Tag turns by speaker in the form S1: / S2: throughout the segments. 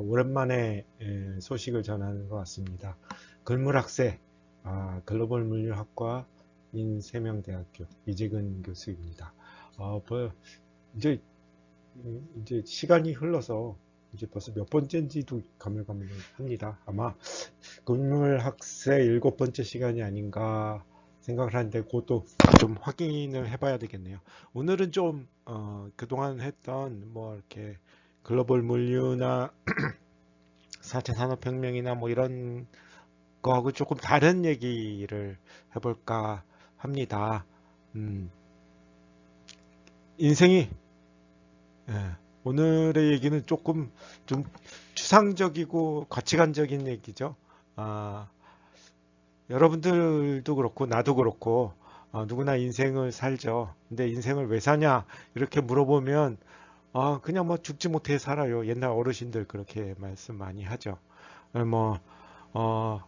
S1: 오랜만에 에, 소식을 전하는 것 같습니다. 글물학세 아, 글로벌 물류학과 인세명대학교 이재근 교수입니다. 어, 뭐, 이제 음, 이제 시간이 흘러서 이제 벌써 몇 번째인지도 가물가물합니다. 아마 글물학세 일곱 번째 시간이 아닌가 생각을 하는데 그것도 좀 확인을 해봐야 되겠네요. 오늘은 좀 어, 그동안 했던 뭐 이렇게 글로벌 물류나 4차 산업혁명이나 뭐 이런 거하고 조금 다른 얘기를 해볼까 합니다. 음, 인생이 예, 오늘의 얘기는 조금 좀 추상적이고 가치관적인 얘기죠. 아, 여러분들도 그렇고 나도 그렇고 어, 누구나 인생을 살죠. 근데 인생을 왜 사냐 이렇게 물어보면 아, 그냥 뭐 죽지 못해 살아요. 옛날 어르신들 그렇게 말씀 많이 하죠. 어, 뭐, 어,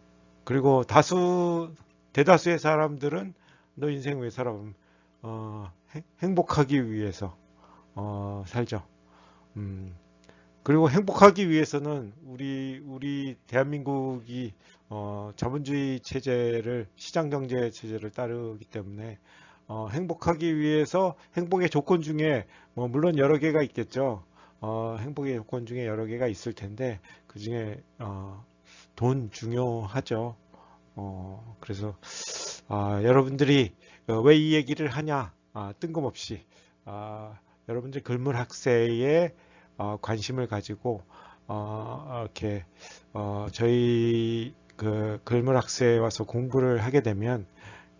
S1: 그리고 다수, 대다수의 사람들은 너 인생 왜 살아? 어, 행복하기 위해서, 어, 살죠. 음, 그리고 행복하기 위해서는 우리, 우리 대한민국이, 어, 자본주의 체제를, 시장경제 체제를 따르기 때문에, 어, 행복하기 위해서 행복의 조건 중에 뭐 물론 여러 개가 있겠죠. 어, 행복의 조건 중에 여러 개가 있을 텐데 그 중에 어, 돈 중요하죠. 어, 그래서 아, 여러분들이 어, 왜이 얘기를 하냐 아, 뜬금없이 아, 여러분들 글물학세에 어, 관심을 가지고 어, 이렇게 어, 저희 그 글물학세에 와서 공부를 하게 되면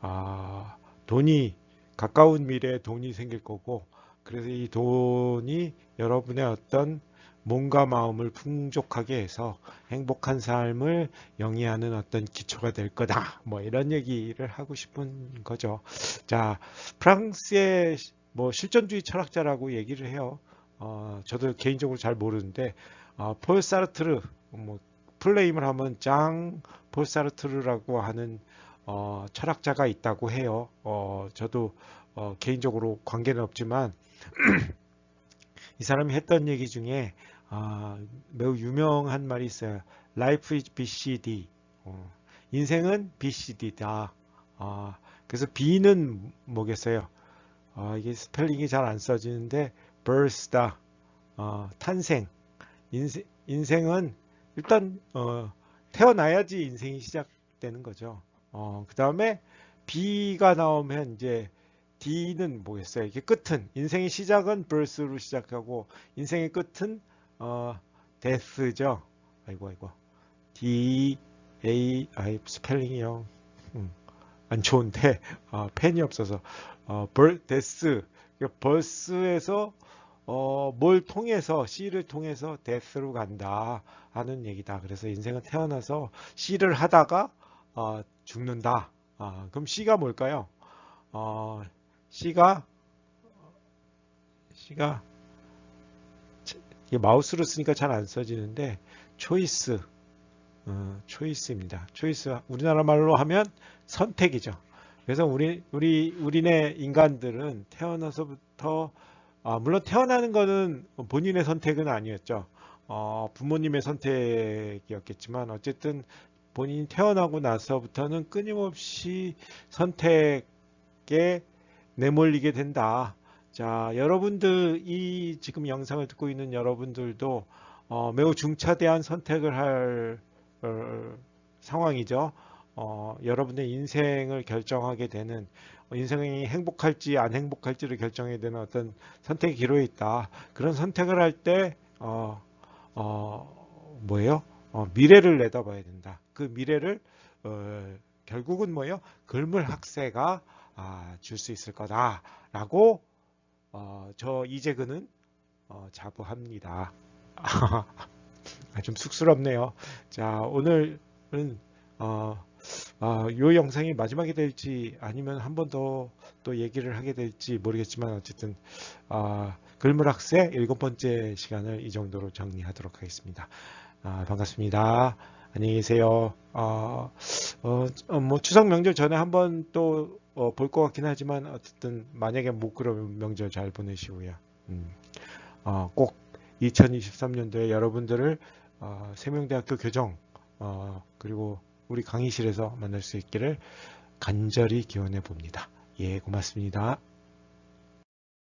S1: 아, 돈이 가까운 미래에 돈이 생길 거고 그래서 이 돈이 여러분의 어떤 몸과 마음을 풍족하게 해서 행복한 삶을 영위하는 어떤 기초가 될 거다. 뭐 이런 얘기를 하고 싶은 거죠. 자, 프랑스의 뭐 실존주의 철학자라고 얘기를 해요. 어, 저도 개인적으로 잘 모르는데 어, 폴 사르트르 뭐 플레임을 하면 장폴 사르트르라고 하는 어, 철학자가 있다고 해요. 어, 저도 어, 개인적으로 관계는 없지만 이 사람이 했던 얘기 중에 어, 매우 유명한 말이 있어요. Life is BCD. 어, 인생은 BCD다. 어, 그래서 B는 뭐겠어요? 어, 이게 스펠링이 잘 안 써지는데 birth다. 어, 탄생. 인생, 인생은 일단 어, 태어나야지 인생이 시작되는 거죠. 어, 그 다음에 B가 나오면 이제 D는 뭐겠어요? 이게 끝은 인생의 시작은 birth로 시작하고 인생의 끝은 어, death죠. 아이고 아이고 D A I 스펠링이요. 음, 안 좋은데 어, 펜이 없어서 어, birth, death birth에서 어, 뭘 통해서 C를 통해서 death로 간다 하는 얘기다. 그래서 인생은 태어나서 C를 하다가 어, 죽는다. 아, 그럼 C가 뭘까요? 어, C가 C가 마우스로 쓰니까 잘 안 써지는데 초이스 어, 초이스입니다. 초이스 우리나라 말로 하면 선택이죠. 그래서 우리 우리 우리네 인간들은 태어나서부터 아, 물론 태어나는 거는 본인의 선택은 아니었죠. 어, 부모님의 선택이었겠지만 어쨌든 본인이 태어나고 나서부터는 끊임없이 선택에 내몰리게 된다. 자, 여러분들 이 지금 영상을 듣고 있는 여러분들도 어, 매우 중차대한 선택을 할 어, 상황이죠. 어, 여러분의 인생을 결정하게 되는 인생이 행복할지 안 행복할지를 결정해야 되는 어떤 선택의 기로에 있다. 그런 선택을 할때 어, 어, 뭐예요? 어, 미래를 내다봐야 된다. 그 미래를 어, 결국은 뭐예요? 글물 학세가 아, 줄 수 있을 거다라고 어, 저 이재근은 어, 자부합니다. 아, 좀 쑥스럽네요. 자, 오늘은 어, 어, 요 영상이 마지막이 될지 아니면 한 번 더 또 얘기를 하게 될지 모르겠지만 어쨌든 어, 글물학세 일곱 번째 시간을 이 정도로 정리하도록 하겠습니다. 아, 반갑습니다. 안녕히 계세요. 어, 어, 어, 뭐 추석 명절 전에 한번 또 볼 것 같긴 하지만 어쨌든 만약에 못 그러면 명절 잘 보내시고요. 음, 어, 꼭 2023년도에 여러분들을 어, 세명대학교 교정 어, 그리고 우리 강의실에서 만날 수 있기를 간절히 기원해 봅니다. 예, 고맙습니다.